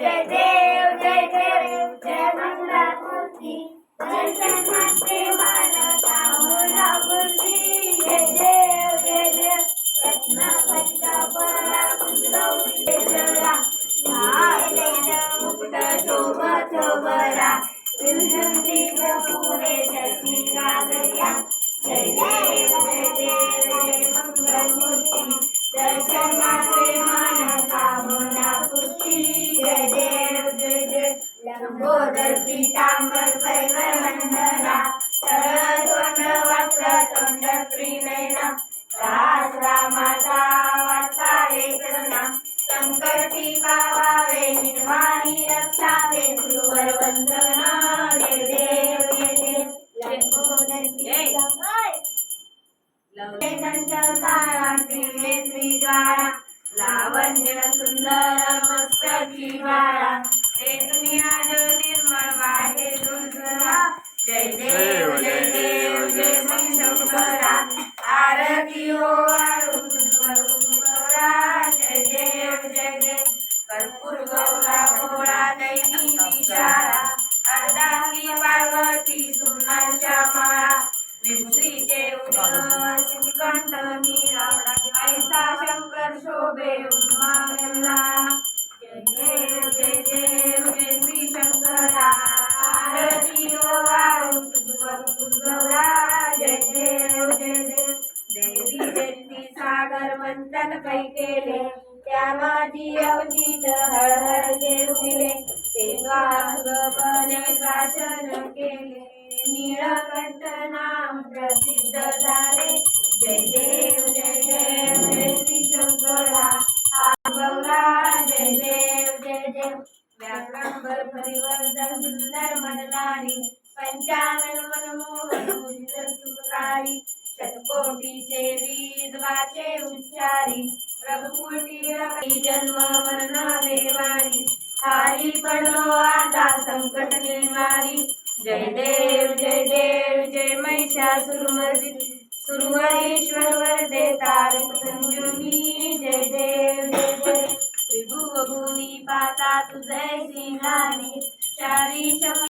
जय देव जय देव जय मंगलामूर्ती दर्शनाचे मानता मोरा मूर्ती जय देव जय देव रत्नाकरिता परा कुंडवलेश्वरा मुकुट जय देव जय जय लंबोदर पीतांबर पैवर वंदना सरळ तोंड वक्र तोंड त्रिनयना दास रामाचा वाचा वेदना संकटी पावावे निर्वाणी रक्षावे गुरुवर वंदना जय देव जय देव लंबोदर पीतांबर लावण्य सुंदर मस्तकी वाळा ते दुनिया जो निर्मळ वाहे दुर्गरा जय देव जय देव जय श्री शंकरा आरती ओ आळू गौरा जय देव जय देव कर्पूर गौरा भोळा दैनी विशाळा अर्धांगी पार्वती सुनाच्या माळा विभूतीचे उदय श्रीकंठ नीरा ऐसा शंकर सागर पै केले त्या माझी अवधीत हळहळ देविले ते द्वारपणे शासन केले निळकंठ नाम प्रसिद्ध झाले. जय देव जय देव जय श्री शंकरा. हा जय देव जय देव. व्याकंबर परिवर्तन सुंदर मननारी पंचानन मनमोहन उज्जल सुखकारी शतकोटीचे वीज उच्चारी. रघुकुटी रवी जन्म मरण देवारी हारी पडलो आता संकट निवारी जय देव जय देव जय महिषासुरमर्दिनी सुरवरेश्वर वरदे तारक संजीवनी जय देव जय देव. त्रिभुवभूमी पाता तुझे सिंहानी. चारी शम